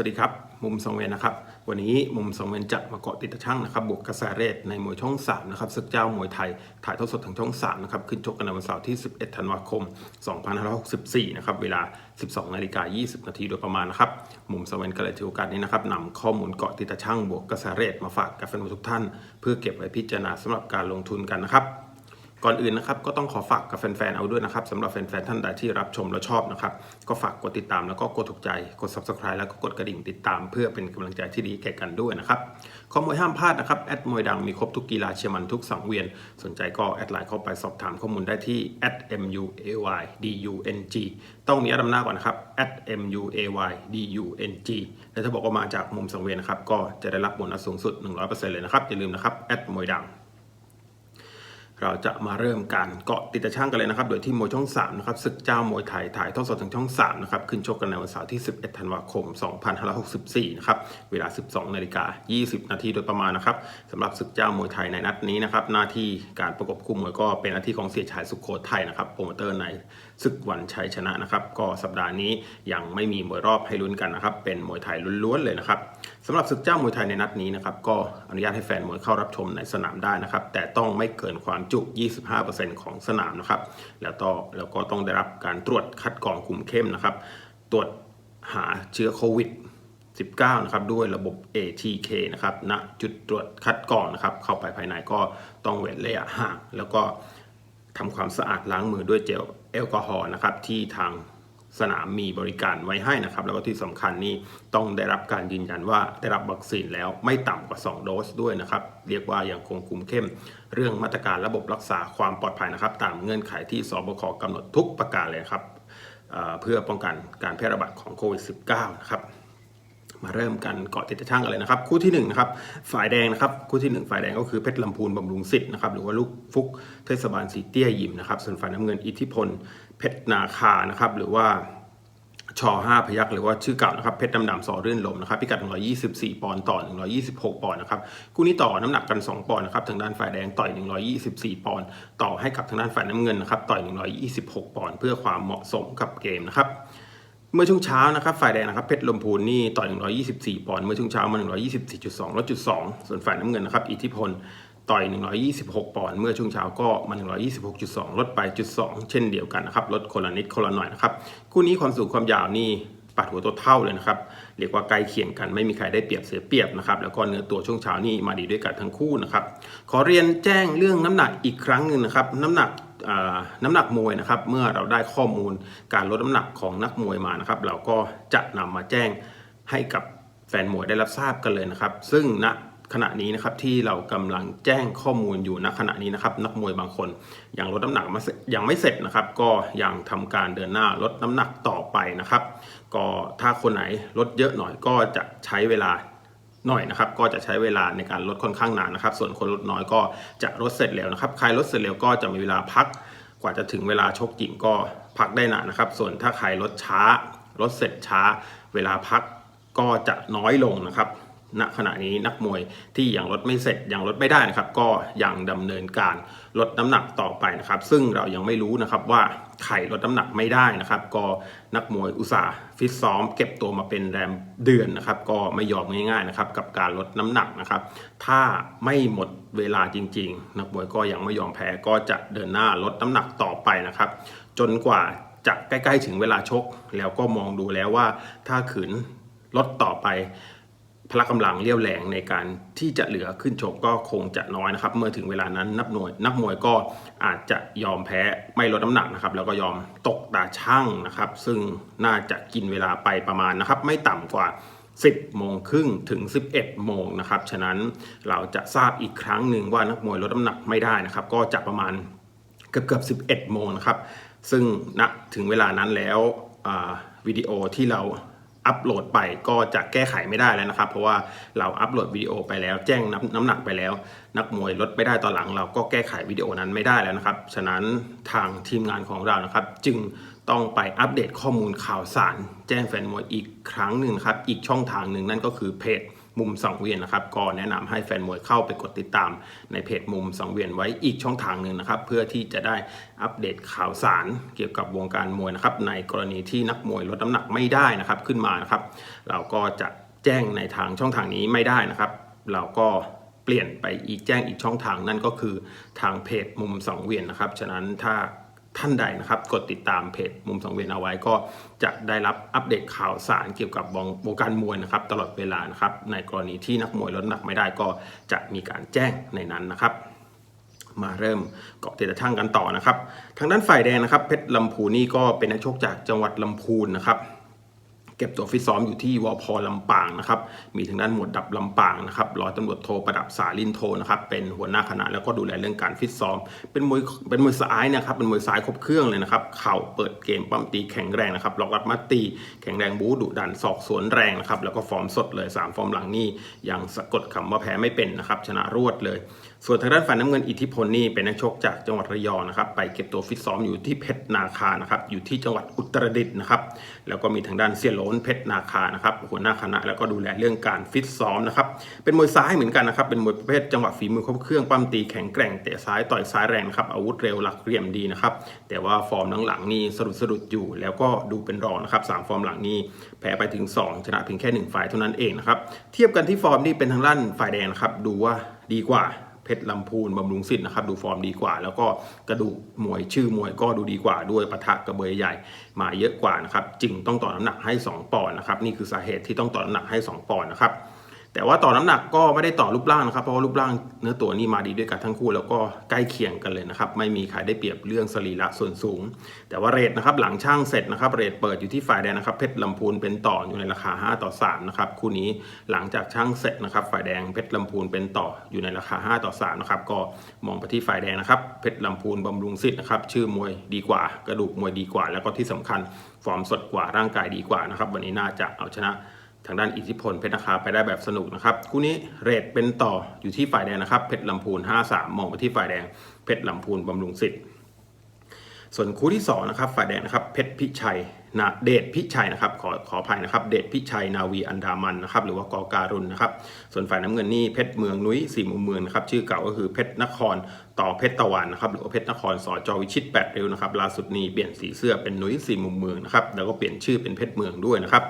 วัสดีครับ มุมสองเวนนะครับ วันนี้มุมสองเวนจะมาเกาะติดตะช่างนะครับบวกกระแสเรศในมวยช่อง 3 นะครับศึกเจ้ามวยไทย ถ่ายทอดสดทางช่อง 3 นะครับ ขึ้นชกกันในวันเสาร์ที่ 11 ธันวาคม 2564 นะครับ เวลา 12 นาฬิกา 20 นาทีโดยประมาณนะครับ มุมสองเวนก็เลยถือโอกาสนี้นะครับนำข้อมูลเกาะติดตะช่างบวกกระแสเรศมาฝากกับแฟนมวยทุกท่าน เพื่อเก็บไว้พิจารณาสำหรับการลงทุนกันนะครับ ก่อนอื่นนะครับก็ต้องขอฝากกับแฟนๆเอาด้วยนะครับสำหรับแฟนๆท่านใดที่รับชมและชอบนะครับ ก็ฝากกดติดตามแล้วก็กดถูกใจกด subscribe แล้วก็กดกระดิ่งติดตาม เพื่อเป็นกำลังใจที่ดีแก่กันด้วยนะครับข้อมูลห้ามพลาดนะครับแอดมวยดังมีครบทุกกีฬาเชียร์มันทุกสังเวียน สนใจก็แอดไลน์เข้าไปสอบถามข้อมูลได้ที่ @muaydung ต้องมีอดนำหน้าก่อนนะครับ @muaydung และถ้าบอกว่ามาจากมุมสังเวียนนะครับก็จะได้รับโบนัสสูงสุด 100%เลยนะครับอย่าลืมนะครับแอดมวยดัง เราจะมาเริ่มการเกาะติดตะช่างกันเลยนะครับ โดยที่มวยช่อง3นะครับศึกเจ้ามวยไทยถ่ายทอดสดทางช่อง3นะครับขึ้นชกกันในวันเสาร์ที่ 11 ธันวาคม 2564 นะครับเวลา 12 นาฬิกา 20 นาทีโดยประมาณนะครับสำหรับศึกเจ้ามวยไทยในนัดนี้นะครับหน้าที่การประกบคู่มวยก็เป็นหน้าที่ของเสียชายสุขโขทัยนะครับโปรโมเตอร์ใน ศึกวันชัยชนะนะครับ ก็สัปดาห์นี้ยังไม่มีมวยรอบให้ลุ้นกันนะครับ เป็นมวยไทยล้วนๆเลยนะครับสำหรับศึกเจ้ามวยไทยในนัดนี้นะครับ ก็อนุญาตให้แฟนมวยเข้ารับชมในสนามได้นะครับ แต่ต้องไม่เกินความจุ 25%ของสนามนะครับ แล้วก็แล้วก็ต้องได้รับการตรวจคัดกรองคุมเข้มนะครับ ตรวจหาเชื้อโควิด19นะครับด้วยระบบ ATK นะครับณจุดตรวจคัดกรองนะครับ เข้าไปภายในก็ต้องเว้นระยะห่าง แล้วก็ทำความสะอาดล้างมือด้วยเจล แอลกอฮอล์นะครับที่ทางสนามมีบริการไว้ให้นะครับ แล้วก็ที่สำคัญนี่ต้องได้รับการยืนยันว่าได้รับวัคซีนแล้วไม่ต่ำกว่า 2 โดสด้วยนะครับ เรียกว่ายังคงคุมเข้ม เรื่องมาตรการระบบรักษาความปลอดภัยนะครับ ตามเงื่อนไขที่สบคกำหนดทุกประการเลยครับเอ่อเพื่อป้องกันการแพร่ระบาดของโควิด -19 นะครับ มาเริ่มกันเกาะติดตะช่างกันเลยนะครับ คู่ที่1นงนะครับฝ่ายแดงนะครับคู่ที่ 1 ฝ่ายแดงก็คือเพชรลำพูนบำรุงสิทธิ์นะครับหรือว่าลูกฟุกเทศบาลสีเตี้ยยิมนะครับส่วนฝ่ายน้ำเงินอิทธิพล เพชรนาคานะครับหรือว่าชอ5พยักหรือว่าชื่อเก่านะครับเพชรดำดำสอเรื่นลมนะครับพิกัด 124 ปอนด์ต่อ 126 ปอนด์นะครับคู่นี้ต่อน้ำหนักกัน 2 ปอนด์นะครับทางด้านฝ่ายแดงต่อย 124 ปอนด์ต่อให้กับทางด้านฝ่ายน้ำเงินนะครับต่อย 126 ปอนด์เพื่อความเหมาะสมกับเกมนะครับ เมื่อช่วงเช้านะครับฝ่ายแดงนะครับเพชรลมพูนนี่ต่อย124 ปอนด์เมื่อช่วงเช้ามา 124.2ลดจุด2ส่วนฝ่ายน้ำเงินนะครับอิทธิพลต่อย 126 ปอนด์เมื่อช่วงเช้าก็มา 126.2 ลดไปจุด2เช่นเดียวกันนะครับลดคนละนิดคนละหน่อยนะครับคู่นี้ความสูงความยาวนี่ปัดหัวตัวเท่าเลยนะครับเรียกว่าใกล้เคียงกันไม่มีใครได้เปรียบเสียเปรียบนะครับแล้วก็เนื้อตัวช่วงเช้านี่มาดีด้วยกันทั้งคู่นะครับขอเรียนแจ้งเรื่องน้ำหนักอีกครั้งหนึ่งนะครับ น้ำหนัก น้ำหนักมวยนะครับเมื่อเราได้ข้อมูลการลดน้ำหนักของนักมวยมานะครับเราก็จะนำมาแจ้งให้กับแฟนมวยได้รับทราบกันเลยนะครับ ซึ่งณขณะนี้นะครับที่เรากำลังแจ้งข้อมูลอยู่ณขณะนี้นะครับนักมวยบางคนยังลดน้ำหนักมายังไม่เสร็จนะครับ ก็ยังทำการเดินหน้าลดน้ำหนักต่อไปนะครับ ก็ถ้าคนไหนลดเยอะหน่อยก็จะใช้เวลา หน่อยนะครับก็จะใช้เวลาในการลดค่อนข้างนานนะครับ ส่วนคนลดน้อยก็จะลดเสร็จเร็วนะครับใครลดเสร็จเร็วก็จะมีเวลาพักกว่าจะถึงเวลาชกจริงก็พักได้นานนะครับ ส่วนถ้าใครลดช้าลดเสร็จช้า เวลาพักก็จะน้อยลงนะครับ ณขณะนี้นักมวยที่ยังลดไม่เสร็จยังลดไม่ได้นะครับ ก็ยังดำเนินการลดน้ำหนักต่อไปนะครับ ซึ่งเรายังไม่รู้นะครับว่าใครลดน้ำหนักไม่ได้นะครับ ก็นักมวยอุตสาห์ฟิตซ้อมเก็บตัวมาเป็นแรมเดือนนะครับ ก็ไม่ยอมง่ายๆนะครับ กับการลดน้ำหนักนะครับ ถ้าไม่หมดเวลาจริง ๆ นักมวยก็ยังไม่ยอมแพ้ก็จะเดินหน้าลดน้ำหนักต่อไปนะครับ จนกว่าจะใกล้ๆถึงเวลาชก แล้วก็มองดูแล้วว่าถ้าขืนลดต่อไป พละกำลังเรียวแรงในการที่จะเหลือขึ้นชกก็คงจะน้อยนะครับ เมื่อถึงเวลานั้นนักมวยนักมวยก็อาจจะยอมแพ้ไม่ลดน้ำหนักนะครับ แล้วก็ยอมตกตาช่างนะครับ ซึ่งน่าจะกินเวลาไปประมาณนะครับ ไม่ต่ำกว่า 10 โมงครึ่งถึง 11 โมงนะครับ ฉะนั้นเราจะทราบอีกครั้งหนึ่งว่านักมวยลดน้ำหนักไม่ได้นะครับ ก็จะประมาณเกือบเกือบ 11 โมงนะครับ ซึ่งณถึงเวลานั้นแล้ววิดีโอที่เรา อัปโหลดไปก็จะแก้ไขไม่ได้แล้วนะครับ เพราะว่าเราอัปโหลดวิดีโอไปแล้ว แจ้งน้ำน้ำหนักไปแล้ว นักมวยลดไม่ได้ตอนหลัง เราก็แก้ไขวิดีโอนั้นไม่ได้แล้วนะครับ ฉะนั้นทางทีมงานของเรานะครับ จึงต้องไปอัปเดตข้อมูลข่าวสาร แจ้งแฟนมวยอีกครั้งหนึ่งครับอีกช่องทางหนึ่งนั่นก็คือเพจ มุมสังเวียนนะครับก็แนะนำให้แฟนมวยเข้าไปกดติดตามในเพจมุมสังเวียนไว้อีกช่องทางหนึ่งนะครับ เพื่อที่จะได้อัปเดตข่าวสารเกี่ยวกับวงการมวยนะครับ ในกรณีที่นักมวยลดน้ำหนักไม่ได้นะครับขึ้นมานะครับ เราก็จะแจ้งในทางช่องทางนี้ไม่ได้นะครับ เราก็เปลี่ยนไปอีกแจ้งอีกช่องทางนั่นก็คือทางเพจมุมสังเวียนนะครับฉะนั้นถ้า ท่านใดนะครับ กดติดตามเพจมุมสังเวียนเอาไว้ก็จะได้รับอัปเดตข่าวสารเกี่ยวกับวงการมวยนะครับ ตลอดเวลานะครับ ในกรณีที่นักมวยลดหนักไม่ได้ก็จะมีการแจ้งในนั้นนะครับ มาเริ่มเกาะติดช่างกันต่อนะครับ ทางด้านฝ่ายแดงนะครับเพชรลำพูนี่ก็เป็นนักชกจากจังหวัดลำพูนนะครับ เก็บตัวฟิตซ้อมอยู่ที่วอพอลำปางนะครับ มีทางด้านหมวดดับลำปางนะครับร้อยตำรวจโทประดับสาลินโทนะครับเป็นหัวหน้าคณะแล้วก็ดูแลเรื่องการฟิตซ้อม เป็นมวยเป็นมวยซ้ายนะครับเป็นมวยซ้ายครบเครื่องเลยนะครับเข่าเปิดเกมปั้มตีแข็งแรงนะครับล็อกรัดมัดตีแข็งแรงบู๊ดุดันศอกสวนแรงนะครับแล้วก็ฟอร์มสดเลย 3 ฟอร์มหลังนี่ยังสะกดคำว่าแพ้ไม่เป็นนะครับชนะรวดเลย ส่วนทางด้านฝ่ายน้ำเงินอิทธิพลนี่เป็นนักชกจากจังหวัดระยองนะครับ ไปเก็บตัวฟิตซ้อมอยู่ที่เพชรนาคานะครับ อยู่ที่จังหวัดอุตรดิตถ์นะครับ แล้วก็มีทางด้านเสี่ยโหลนเพชรนาคานะครับหัวหน้าคณะ แล้วก็ดูแลเรื่องการฟิตซ้อมนะครับ เป็นมวยซ้ายเหมือนกันนะครับ เป็นมวยประเภทจังหวะฝีมือครบเครื่องปั้มตีแข็งแกร่งเตะซ้ายต่อยซ้ายแรงครับ อาวุธเร็วหลักเหลี่ยมดีนะครับ แต่ว่าฟอร์มหลังๆนี่สะดุดสะดุดอยู่ แล้วก็ดูเป็นรองนะครับสามฟอร์มหลังนี่แพ้ไปถึง 2 ชนะเพียงแค่1ฝ่ายเท่านั้นเองนะครับ เทียบกันที่ฟอร์มนี่เป็นทางด้านฝ่ายแดงนะครับ ดูว่าดีกว่า เพชรลำพูนบำรุงสิทธิ์นะครับดูฟอร์มดีกว่า แล้วก็กระดูกมวยชื่อมวยก็ดูดีกว่าด้วยปะทะกระเบยใหญ่มาเยอะกว่านะครับจึงต้องต่อน้ำหนักให้ 2 ปอนด์นะครับนี่คือสาเหตุที่ต้องต่อน้ำหนักให้ 2 ปอนด์นะครับ แต่ว่าต่อน้ำหนักก็ไม่ได้ต่อรูปร่างนะครับ เพราะว่ารูปร่างเนื้อตัวนี่มาดีด้วยกันทั้งคู่แล้วก็ใกล้เคียงกันเลยนะครับ ไม่มีใครได้เปรียบเรื่องสรีระส่วนสูง แต่ว่าเรทนะครับหลังช่างเสร็จนะครับ เรทเปิดอยู่ที่ฝ่ายแดงนะครับ เพชรลำพูนเป็นต่ออยู่ในราคา 5 ต่อ 3 นะครับ คู่นี้หลังจากช่างเสร็จนะครับ ฝ่ายแดงเพชรลำพูนเป็นต่ออยู่ในราคา 5 ต่อ 3 นะครับ ก็มองไปที่ฝ่ายแดงนะครับ เพชรลำพูนบำรุงสิทธิ์นะครับ ชื่อมวยดีกว่า กระดูกมวยดีกว่า แล้วก็ที่สำคัญฟอร์มสดกว่าร่างกายดีกว่านะครับ วันนี้น่าจะเอาชนะ ทางด้านอิทธิพลเพชรนาคาไปได้แบบสนุกนะครับคู่นี้เรทเป็นต่ออยู่ที่ฝ่ายแดงนะครับเพชรลำพูน 5-3 มองไปที่ฝ่ายแดงเพชรลำพูนบำรุงสิทธิ์ส่วนคู่ที่2นะครับฝ่ายแดงนะครับเพชรพิชัยนาเดชพิชัยนะครับขอขออภัยนะครับ เดชพิชัยนาวีอันดามันนะครับหรือว่ากอการุณนะครับ ส่วนฝ่ายน้ำเงินนี่เพชรเมืองนุ้ยสี่มุมเมืองนะครับชื่อเก่าก็คือเพชรนครต่อเพชรตะวันนะครับหรือว่าเพชรนครสอจอวิชิตแปดเริ้วนะครับล่าสุดนี้เปลี่ยนสีเสื้อเป็นนุ้ยสี่มุมเมืองนะครับแล้วก็เปลี่ยนชื่อเป็นเพชรเมืองด้วยนะครับ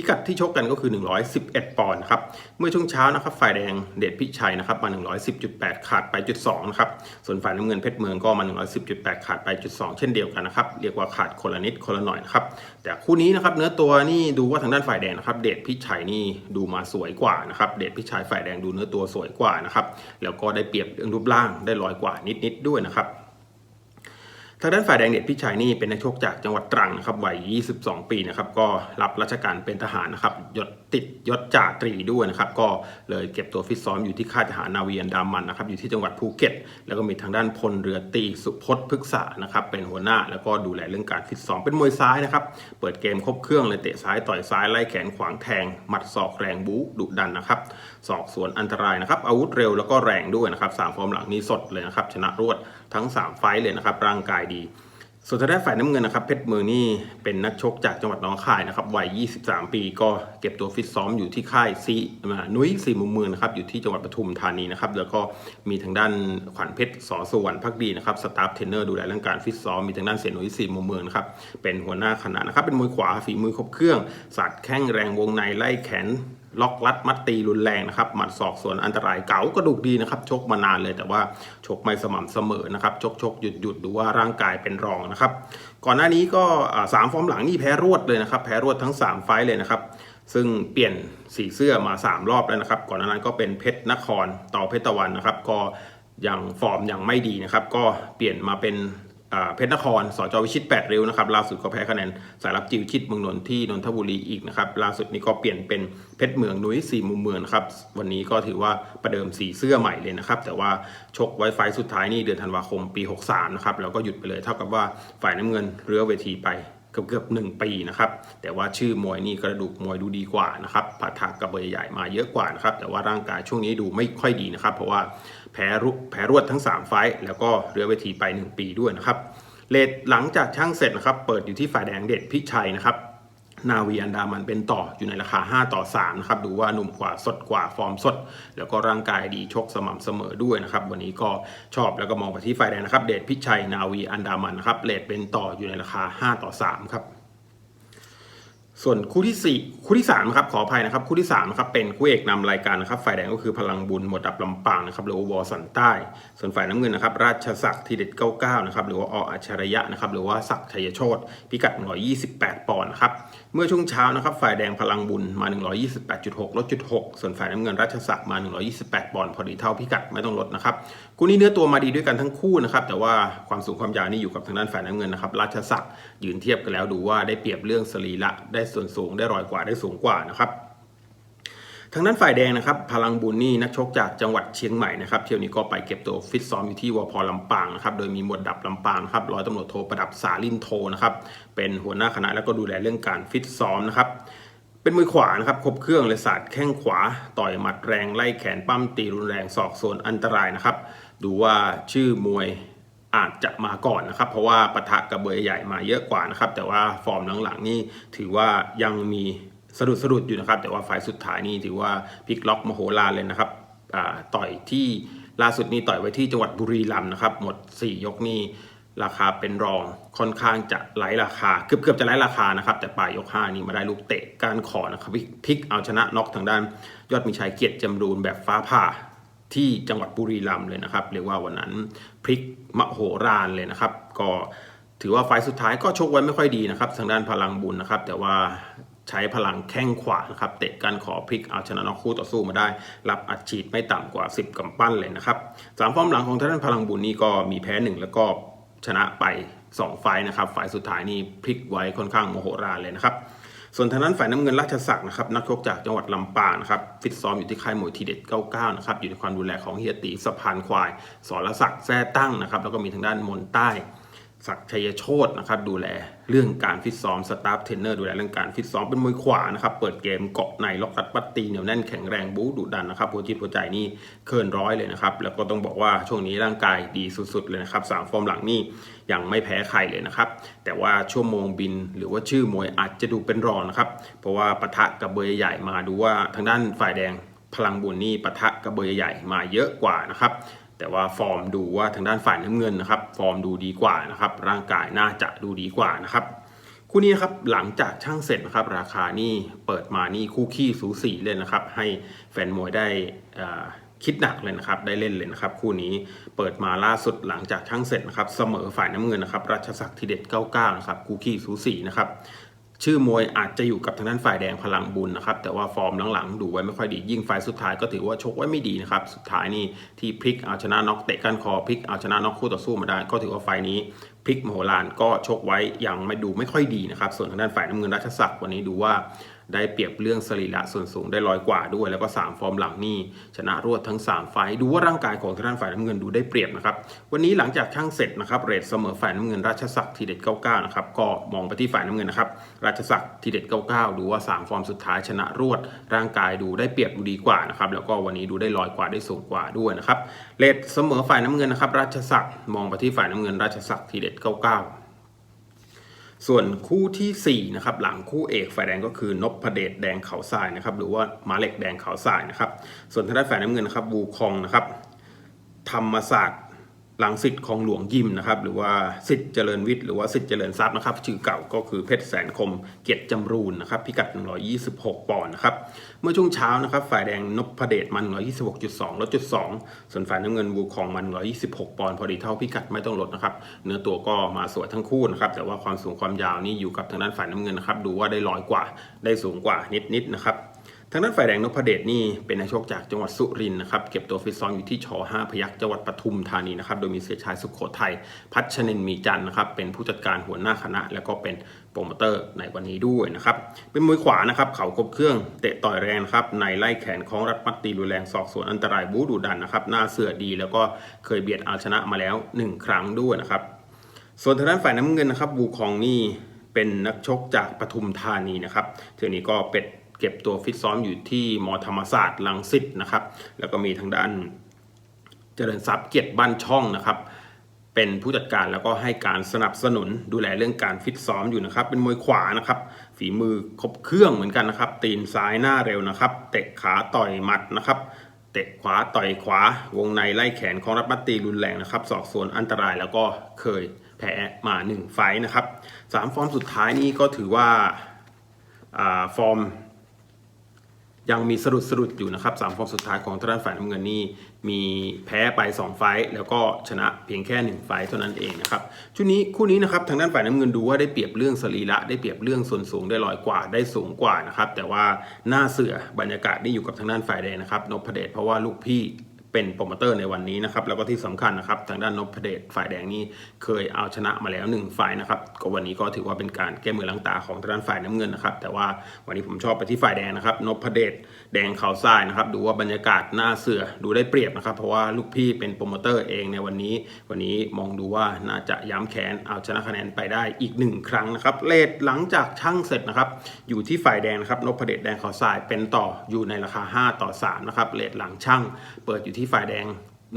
พิกัดที่ชกกันก็คือ 111 ปอนด์ครับ เมื่อช่วงเช้านะครับ ฝ่ายแดงเดชพิชัยนะครับมา 110.8 ขาดไปจุด2นะครับ ส่วนฝ่ายน้ำเงินเพชรเมืองก็มา 110.8 ขาดไปจุด2เช่นเดียวกันนะครับ เรียกว่าขาดคนละนิดคนละหน่อยนะครับ แต่คู่นี้นะครับเนื้อตัวนี่ดูว่าทางด้านฝ่ายแดงนะครับ เดชพิชัยนี่ดูมาสวยกว่านะครับ เดชพิชัยฝ่ายแดงดูเนื้อตัวสวยกว่านะครับ แล้วก็ได้เปรียบเรื่องรูปร่างได้ลอยกว่านิดๆด้วยนะครับ ทางด้านฝ่ายแดงเดชพิชัยนี่เป็นนักชกจากจังหวัดตรังนะครับวัย 22 ปีนะครับก็รับราชการเป็นทหารนะครับยศ ติดยศจ่าตรีด้วยนะครับก็เลยเก็บตัวฟิตซ้อมอยู่ที่ค่ายทหารนาวีอันดามันนะครับอยู่ที่จังหวัดภูเก็ต แล้วก็มีทางด้านพลเรือตรีสุพจน์พฤกษานะครับเป็นหัวหน้าแล้วก็ดูแลเรื่องการฟิตซ้อมเป็นมวยซ้ายนะครับเปิดเกมครบเครื่องเลยเตะซ้ายต่อยซ้ายไล่แขนขวางแทงหมัดศอกแรงบู๊ดุดันนะครับศอกสวนอันตรายนะครับอาวุธเร็วแล้วก็แรงด้วยนะครับสามฟอร์มหลังนี้สดเลยนะครับชนะรวดทั้ง 3 ไฟต์เลยนะครับร่างกายดี ส่วนทางด้านฝ่ายน้ำเงินนะครับเพชรเมืองนี่เป็นนักชกจากจังหวัดหนองคายนะครับวัย 23 ปีก็เก็บตัวฟิตซ้อมอยู่ที่ค่ายซีนุ้ยสี่มุมเมืองนะครับอยู่ที่จังหวัดปทุมธานีนะครับแล้วก็มีทางด้านขวัญเพชรสอสวรรณพักดีนะครับสตาฟเทรนเนอร์ดูแลเรื่องการฟิตซ้อมมีทางด้านเสียนุ้ยสี่มุมเมืองนะครับเป็นหัวหน้าคณะนะครับเป็นมวยขวาฝีมือครบเครื่องสัดแข้งแรงวงในไล่แขน ล็อกลัดมัดตีรุนแรงนะครับหมัดศอกสวนอันตรายเก๋ากระดูกดีนะครับชกมานานเลยแต่ว่าชกไม่สม่ำเสมอนะครับชกชกหยุดหยุดดูว่าร่างกายเป็นรองนะครับก่อนหน้านี้ก็สามฟอร์มหลังนี่แพ้รวดเลยนะครับแพ้รวดทั้ง 3 ไฟเลยนะครับซึ่งเปลี่ยนสีเสื้อมา 3 รอบแล้วนะครับ ก่อนหน้านั้นก็เป็นเพชรนครต่อเพชรตะวันนะครับ ก็ยังฟอร์มยังไม่ดีนะครับ ก็เปลี่ยนมาเป็น เพชรนครสจวิชิต8ริ้วนะครับล่าสุดก็แพ้คะแนนสายรับจิวชิตเมืองนนท์ที่นนทบุรีอีกนะครับล่าสุดนี้ก็เปลี่ยนเป็นเพชรเมืองนุ้ยสี่มุมเมืองนครับวันนี้ก็ถือว่าประเดิมสีเสื้อใหม่เลยนะครับแต่ว่าชกไว้ไฟสุดท้ายนี่เดือนธันวาคมปี 63นะครับแล้วก็หยุดไปเลยเท่ากับว่าฝ่ายน้ำเงินเรือเวทีไปเกือบเกือบหนึ่งปีนะครับแต่ว่าชื่อมวยนี่กระดูกมวยดูดีกว่านะครับปะทะกระเบยใหญ่มาเยอะกว่านะครับแต่ว่าร่างกายช่วงนี้ดูไม่ค่อยดีนะครับเพราะว่า พ้รุแพ้รวดทั้ง 3 ไฟต์แล้วก็เรือเวทีไป 1 ปีด้วยนะครับเลทหลังจากช่างเสร็จนะครับ เปิดอยู่ที่ฝ่ายแดงเด็ดพิชัยนะครับ นาวีอันดามันเป็นต่ออยู่ในราคา 5 ต่อ 3 นะครับ ดูว่าหนุ่มกว่าสดกว่าฟอร์มสด แล้วก็ร่างกายดีชกสม่ำเสมอด้วยนะครับ วันนี้ก็ชอบแล้วก็มองไปที่ไฟแดงนะครับ เดชพิชัยนาวีอันดามันนะครับเลทเป็นต่ออยู่ในราคา 5 ต่อ 3 ครับ ส่วนคู่ที่ 4 คู่ที่3นะครับขออภัยนะครับคู่ที่3นะครับเป็นคู่เอกนำรายการนะครับฝ่ายแดงก็คือพลังบุญหมดดับลำปางนะครับหรือวอสันใต้ ส่วนฝ่ายน้ำเงินนะครับราชศักดิ์ทีเด็ด99นะครับหรือว่าออัจฉริยะนะครับหรือว่าศักดิ์ชัยโชตพิกัด 128 ปอนด์นะครับเมื่อช่วงเช้านะครับฝ่ายแดงพลังบุญมา 128.6ลดจุด6ส่วนฝ่ายน้ำเงินราชศักดิ์มา 128 ปอนด์พอดีเท่าพิกัดไม่ต้องลดนะครับคู่นี้เนื้อตัวมาดีด้วยกันทั้งคู่นะครับแต่ว่าความสูงความยาวนี่อยู่กับทางด้านฝ่ายน้ำเงินนะครับราชศักดิ์ยืนเทียบกันแล้วดูว่าได้เปรียบเรื่องสรีระได้ส่วนสูงได้รอยกว่าได้สูงกว่านะครับทางด้านฝ่ายแดงนะครับ พลังบุญนี่นักชกจากจังหวัดเชียงใหม่นะครับเที่ยวนี้ก็ไปเก็บตัวฟิตซ้อมอยู่ที่วพลำปางนะครับ โดยมีหมวดดับลำปางครับร้อยตำรวจโทประดับสาลินโทนะครับ เป็นหัวหน้าคณะแล้วก็ดูแลเรื่องการฟิตซ้อมนะครับ เป็นมือขวานะครับครบเครื่องเลยศาสตร์แข้งขวา ต่อยหมัดแรงไล่แขนปั้มตีรุนแรงศอกโซนอันตรายนะครับ ดูว่าชื่อมวย อาจจะมาก่อนนะครับ เพราะว่าปะทะกับเบอร์ใหญ่มาเยอะกว่านะครับ แต่ว่าฟอร์มหลังๆนี่ถือว่ายังมีสะดุดสะดุดอยู่นะครับ แต่ว่าไฟล์สุดท้ายนี่ถือว่าพลิกล็อกมโหฬารเลยนะครับต่อยที่ล่าสุดนี่ต่อยไว้ที่จังหวัดบุรีรัมย์นะครับ หมด 4 ยกนี่ราคาเป็นรองค่อนข้างจะไร้ราคาเกือบเกือบจะไร้ราคานะครับ แต่ปลายยก5นี่มาได้ลูกเตะกานคอนะครับพลิกเอาชนะน็อกทางด้าน ยอดมีชัยเกียรติจำรูนแบบฟ้าผ่า ที่จังหวัดบุรีรัมย์เลยนะครับเรียกว่าวันนั้นพลิกมโหฬารเลยนะครับ ก็ถือว่าไฟสุดท้ายก็ชกไว้ไม่ค่อยดีนะครับ ทางด้านพลังบุญนะครับ แต่ว่าใช้พลังแข้งขวานะครับเตะกันขอพลิกเอาชนะนอกคู่ต่อสู้มาได้ รับอัดฉีดไม่ต่ำกว่า 10กำปั้นเลยนะครับสามฟอร์มหลังของทางด้านพลังบุญนี่ก็มีแพ้หนึ่งแล้วก็ชนะไป 2 ไฟนะครับ ฝ่ายสุดท้ายนี่พลิกไว้ค่อนข้างโมโหฬารเลยนะครับ ส่วนทางด้านฝ่ายน้ำเงินราชศักดิ์นะครับนักชกจากจังหวัดลำปางนะครับฟิตซ้อมอยู่ที่ค่ายมวยทีเด็ด 99 นะครับอยู่ในความดูแลของเฮียตีสะพานควายสรศักดิ์แท้ตั้งนะครับแล้วก็มีทางด้านมนใต้ ศักชัยโชตนะครับดูแลเรื่องการฟิตซ้อมสตาฟเทรนเนอร์ดูแลเรื่องการฟิตซ้อมเป็นมวยขวานะครับเปิดเกมเกาะในล็อกรัดปัดตีเหนียวแน่นแข็งแรงบู๊ดุดันนะครับหัวจิตหัวใจนี่เคินร้อยเลยนะครับแล้วก็ต้องบอกว่าช่วงนี้ร่างกายดีสุดๆเลยนะครับสามฟอร์มหลังนี่ยังไม่แพ้ใครเลยนะครับแต่ว่าชั่วโมงบินหรือว่าชื่อมวยอาจจะดูเป็นรองนะครับเพราะว่าปะทะกับเบอร์ใหญ่มาดูว่าทางด้านฝ่ายแดงพลังบุญนี่ปะทะกับเบอร์ใหญ่มาเยอะกว่านะครับ แต่ว่าฟอร์มดูว่าทางด้านฝ่ายน้ำเงินนะครับ ฟอร์มดูดีกว่านะครับ ร่างกายน่าจะดูดีกว่านะครับ คู่นี้ครับหลังจากช่างเสร็จนะครับ ราคานี่เปิดมานี่คู่ขี้สูสีเลยนะครับ ให้แฟนมวยได้คิดหนักเลยนะครับ ได้เล่นเลยนะครับ คู่นี้เปิดมาล่าสุดหลังจากช่างเสร็จนะครับ เสมอฝ่ายน้ำเงินนะครับรัชศักดิ์ทีเด็ด99นะครับ คู่ขี้สูสีนะครับ ชื่อมวยอาจจะอยู่กับทางด้านฝ่ายแดงพลังบุญนะครับ แต่ว่าฟอร์มหลังๆ ดูไว้ไม่ค่อยดี ยิ่งไฟสุดท้ายก็ถือว่าชกไว้ไม่ดีนะครับ สุดท้ายนี่ที่พลิกเอาชนะน็อกเตะก้นคอพลิกเอาชนะน็อกคู่ต่อสู้มาได้ ก็ถือว่าไฟนี้พลิกโมโหลานก็ชกไว้อย่างไม่ดูไม่ค่อยดีนะครับ ส่วนทางด้านฝ่ายน้ำเงินราชศักดิ์วันนี้ดูว่า ได้เปรียบเรื่องสรีระส่วนสูงได้ร้อยกว่าด้วย แล้วก็ 3 ฟอร์มหลังนี่ชนะรวดทั้ง 3 ไฟดูว่าร่างกายของทางด้านฝ่ายน้ำเงินดูได้เปรียบนะครับวันนี้หลังจากช่างเสร็จนะครับเรทเสมอฝ่ายน้ำเงินราชศักดิ์ทีเด็ด99นะครับก็มองไปที่ฝ่ายน้ำเงินนะครับราชศักดิ์ทีเด็ด99 ดูว่า 3 ฟอร์มสุดท้ายชนะรวด ร่างกายดูได้เปรียบดูดีกว่านะครับแล้วก็วันนี้ดูได้ลอยกว่าได้สูงกว่าด้วยนะครับเรทเสมอฝ่ายน้ำเงินนะครับราชศักดิ์มองไปที่ฝ่ายน้ำเงินราชศักดิ์ทีเด็ด99 ส่วนคู่ที่4นะครับหลังคู่เอกฝ่ายแดงก็คือนพเดชแดงเขาทรายนะครับหรือว่ามาเหล็กแดงเขาทรายนะครับส่วนทางด้านฝ่ายน้ำเงินนะครับบูคองนะครับธรรมศาสตร์ หลังสิทธิ์ของหลวงยิมนะครับหรือว่าสิทธิ์เจริญวิทย์หรือว่าสิทธิ์เจริญทรัพย์นะครับชื่อเก่าก็คือเพชรแสนคมเกียรติจำรูนนะครับพิกัด 126 ปอนด์นะครับเมื่อช่วงเช้านะครับฝ่ายแดงนพเดชมัน 126.2ลดจุด2ส่วนฝ่ายน้ำเงินบูคองมัน 126 ปอนด์พอดีเท่าพิกัดไม่ต้องลดนะครับเนื้อตัวก็มาสวยทั้งคู่นะครับแต่ว่าความสูงความยาวนี่อยู่กับทางด้านฝ่ายน้ำเงินนะครับดูว่าได้ลอยกว่าได้สูงกว่านิดๆนะครับ ทางด้านฝ่ายแดงนพเดชนี่เป็นนักชกจากจังหวัดสุรินทร์นะครับเก็บตัวฟิตซ้อมอยู่ที่ช5พยัคฆ์จังหวัดปทุมธานีนะครับโดยมีเสียชายสุขโขทัยพัชนินมีจันนะครับเป็นผู้จัดการหัวหน้าคณะ แล้วก็เป็นโปรโมเตอร์ในวันนี้ด้วยนะครับเป็นมวยขวานะครับเขาครบเครื่องเตะต่อยแรงครับในไล่แขนของรัดมัดตีรุนแรงศอกสวนอันตรายบูดูดันนะครับหน้าเสือดีแล้วก็เคยเบียดเอาชนะมาแล้ว 1 ครั้งด้วยนะครับส่วนทางด้านฝ่ายน้ำเงินนะครับบูคองนี่เป็นนักชกจากปทุมธานีนะครับเทีนี้ก็เป็ด เก็บตัวฟิตซ้อมอยู่ที่มอธรรมศาสตร์ลังสิตนะครับ แล้วก็มีทางด้านเจริญทรัพย์เกียรติบ้านช่องนะครับ เป็นผู้จัดการแล้วก็ให้การสนับสนุนดูแลเรื่องการฟิตซ้อมอยู่นะครับ เป็นมวยขวานะครับ ฝีมือครบเครื่องเหมือนกันนะครับ ตีนซ้ายหน้าเร็วนะครับ เตะขาต่อยหมัดนะครับเตะขวาต่อยขวา วงในไล่แขนของรับมัดตีรุนแรงนะครับสอกส่วนอันตรายแล้วก็เคยแพ้มา 1 ไฟนะครับสามฟอร์มสุดท้ายนี้ก็ถือว่าอาฟอร์ม ยังมีสะดุดสะดุดอยู่นะครับสามฟอร์มสุดท้ายของทางด้านฝ่ายน้ำเงินนี่มีแพ้ไป 2 ไฟล์แล้วก็ชนะเพียงแค่ 1 ไฟล์เท่านั้นเองนะครับชุดนี้คู่นี้นะครับทางด้านฝ่ายน้ำเงินดูว่าได้เปรียบเรื่องสรีระได้เปรียบเรื่องส่วนสูงได้ลอยกว่าได้สูงกว่านะครับแต่ว่าหน้าเสือบรรยากาศนี่อยู่กับทางด้านฝ่ายแดงนะครับนพเดชเพราะว่าลูกพี่ เป็นโปรโมเตอร์ในวันนี้นะครับแล้วก็ที่สำคัญนะครับทางด้านนพเดชฝ่ายแดงนี่เคยเอาชนะมาแล้ว1ไฟล์นะครับก็วันนี้ก็ถือว่าเป็นการแก้มือล้างตาของทางด้านฝ่ายน้ำเงินนะครับแต่ว่าวันนี้ผมชอบไปที่ฝ่ายแดงนะครับนพเดชแดงเขาทรายนะครับดูว่าบรรยากาศหน้าเสือดูได้เปรียบนะครับเพราะว่าลูกพี่เป็นโปรโมเตอร์เองในวันนี้ วันนี้มองดูว่าน่าจะย้ำแค้นเอาชนะคะแนนไปได้อีกหนึ่งครั้งนะครับเลทหลังจากช่างเสร็จนะครับอยู่ที่ฝ่ายแดงนะครับนพเดชแดงเขาทรายเป็นต่ออยู่ในราคา 5 ต่อ3นะครับเลทหลังช่างเปิดอยู่ที่ฝ่ายแดง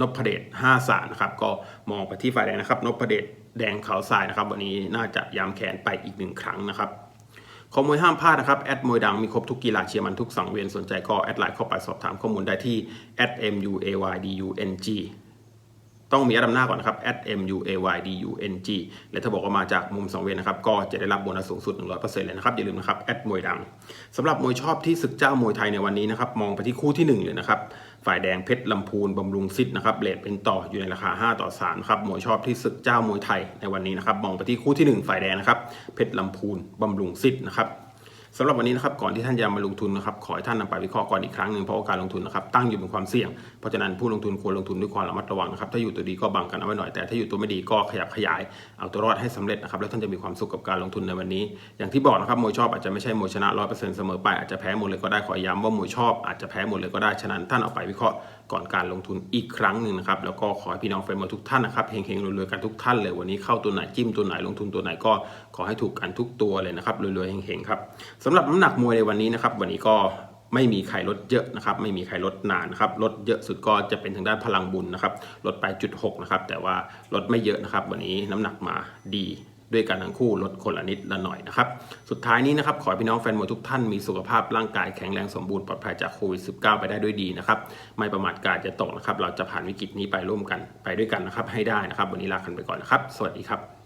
นพเดช5สานะครับก็มองไปที่ฝ่ายแดงนะครับนพเดชแดงขาทรายนะครับ วันนี้น่าจะย้ำแขนไปอีกหนึ่งครั้งนะครับข้อมูลห้ามพลาดนะครับแอดมวยดังมีครบทุกกีฬาเชียร์มันทุกสังเวียนสนใจก็แอดไลน์เข้าไปสอบถามข้อมูลได้ที่ @muaydung ต้องมีแอดนำหน้าก่อนนะครับ @muaydung และถ้าบอกว่ามาจากมุมสังเวียนนะครับ ก็จะได้รับโบนัสสูงสุด 100%เลยนะครับ อย่าลืมนะครับแอดมวยดังสำหรับมวยชอบที่ศึกเจ้ามวยไทยในวันนี้นะครับ มองไปที่คู่ที่หนึ่งเลยนะครับ ฝ่ายแดงเพชรลำพูนบำรุงซิดนะครับเลทเป็นต่ออยู่ในราคา 5 ต่อ3ครับ มวยชอบที่ศึกเจ้ามวยไทยในวันนี้นะครับ มองไปที่คู่ที่ 1 ฝ่ายแดงนะครับ เพชรลำพูนบำรุงซิดนะครับ สำหรับวันนี้นะครับก่อนที่ท่านจะมาลงทุนนะครับขอให้ท่านนำไปวิเคราะห์ก่อนอีกครั้งหนึ่งเพราะว่าการลงทุนนะครับตั้งอยู่บนความเสี่ยงเพราะฉะนั้นผู้ลงทุนควรลงทุนด้วยความระมัดระวังนะครับถ้าอยู่ตัวดีก็บังกันเอาไว้หน่อยแต่ถ้าอยู่ตัวไม่ดีก็ขยับขยายเอาตัวรอดให้สำเร็จนะครับแล้วท่านจะมีความสุขกับการลงทุนในวันนี้ อย่างที่บอกนะครับมวยชอบอาจจะไม่ใช่มวยชนะร้อยเปอร์เซ็นต์เสมอไปอาจจะแพ้หมดเลยก็ได้ขอย้ำว่ามวยชอบอาจจะแพ้หมดเลยก็ได้ฉะนั้นท่านเอาไปวิเคราะห์ ก่อนการลงทุนอีกครั้งหนึ่งนะครับ แล้วก็ขอให้พี่น้องแฟนมวยทุกท่านนะครับเฮงๆรวยๆกันทุกท่านเลยวันนี้เข้าตัวไหนจิ้มตัวไหนลงทุนตัวไหนก็ขอให้ถูกกันทุกตัวเลยนะครับรวยๆเฮงๆครับสำหรับน้ำหนักมวยในวันนี้นะครับวันนี้ก็ไม่มีใครลดเยอะนะครับไม่มีใครลดนานนะครับลดเยอะสุดก็จะเป็นทางด้านพลังบุญนะครับลดไปจุดหกนะครับแต่ว่าลดไม่เยอะนะครับ วันนี้น้ำหนักมาดี ด้วยกันทั้งคู่ลดคนละนิดละหน่อยนะครับ สุดท้ายนี้นะครับ ขอให้พี่น้องแฟนมวยทุกท่านมีสุขภาพร่างกายแข็งแรงสมบูรณ์ปลอดภัยจากโควิด -19 ไปได้ด้วยดีนะครับ ไม่ประมาทกาดจะตกนะครับ เราจะผ่านวิกฤตนี้ไปร่วมกันไปด้วยกันนะครับ ให้ได้นะครับ วันนี้ลากันไปก่อนนะครับ สวัสดีครับ